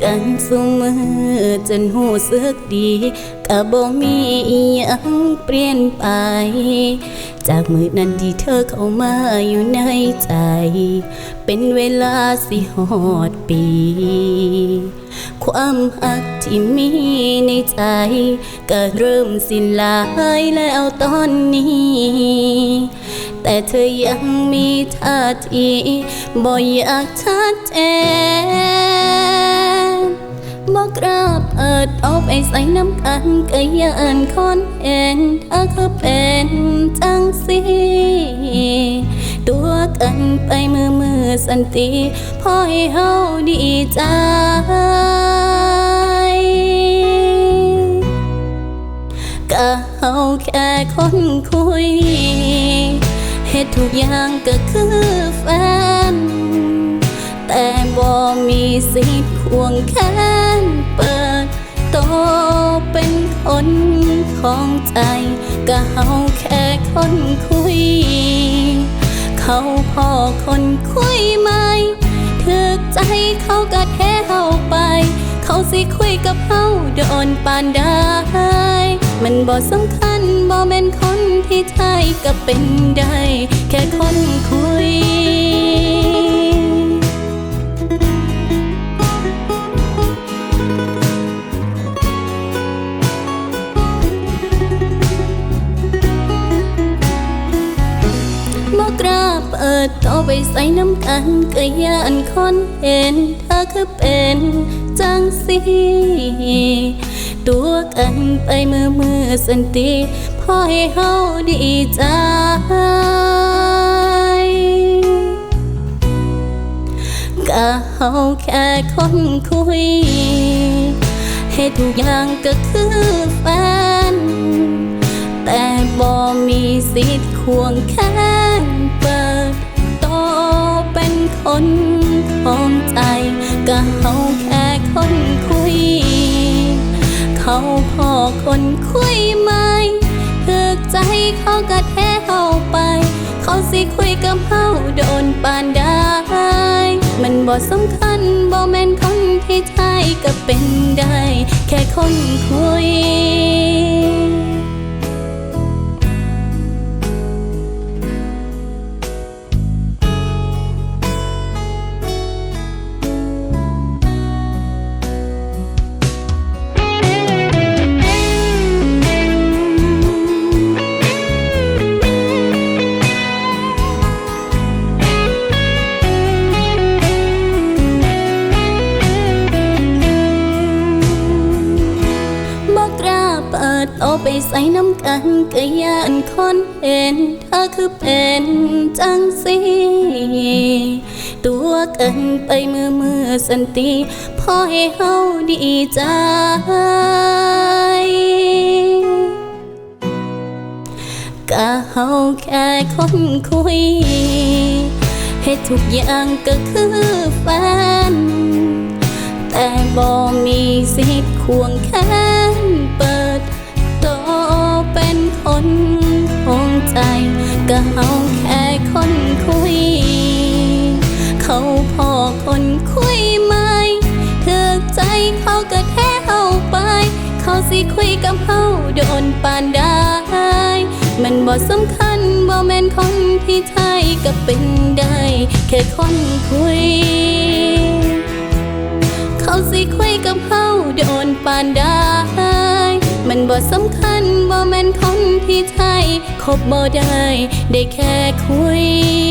กันสุมือจนหูสึกดีก็บ่มีอิหยังเปลี่ยนไป จากมือนั้นที่เธอเข้ามาอยู่ในใจ เป็นเวลาสิหอดปี ความหักที่มีในใจ ก็เริ่มสิ้นลายแล้วตอนนี้แต่เธอยังมีท่าทีบ่อยากชัดเจน กกล้าเปิดออกไปใส่น้ำกันก็ยันคอนเห็นเธอก็เป็นจังสิตัวกันไปมือมือสันติพอให้เฮาดีใจก็เฮาแค่คนคุยเฮ็ดทุกอย่างก็คือแฟน แต่บ่มีสิทธิ์ควงแข คนของใจก็เฮาแค่คนคุย เขาพอคนคุยไหมถึกใจเขาก็แท้เฮาไป เขาสิคุยกับเฮาโดนปานได้มันบ่สำคัญบ่แม่นคนที่ใช่ก็เป็นได้ ดโตไปใส่น้ำกันก็ยานคอนเห็นเธอคือเป็นจังสิตัวกันไปมือมือสันติพอให้เฮาดีใจก็เฮาแค่คนคุย ให้ทุกอย่างก็คือแฟน แต่บ่มีสิทธิ์ควงแข คนคุยไหมถึกใจเขากะแท้เฮาไป เขาสิคุยกับเฮาโดนปานได้ มันบ่สำคัญบ่แม่นคนที่ใช่ก็เป็นได้ แค่คนคุย เปิดโตไปใส่น้ำกันก็ยานคนเห็นเธอคือเป็นจังสิตัวกันไปมือมือสันติพอให้เฮาดีใจก็เฮาแค่คนคุยให้ทุกอย่างก็คือแฟนแต่บ่มีสิทธิ์ควงแข เขาพอคนคุยไหมถึกใจเขาก็แท้เฮาไป เขาสิคุยกับเฮาโดนปานได้ มันบ่สำคัญบ่แม่นคนที่ไทยก็เป็นได้ แค่คนคุย เขาสิคุยกับเฮาโดนปานได้ มันบ่สำคัญบ่แม่นคนที่ไทยคบบ่ได้ ได้แค่คุย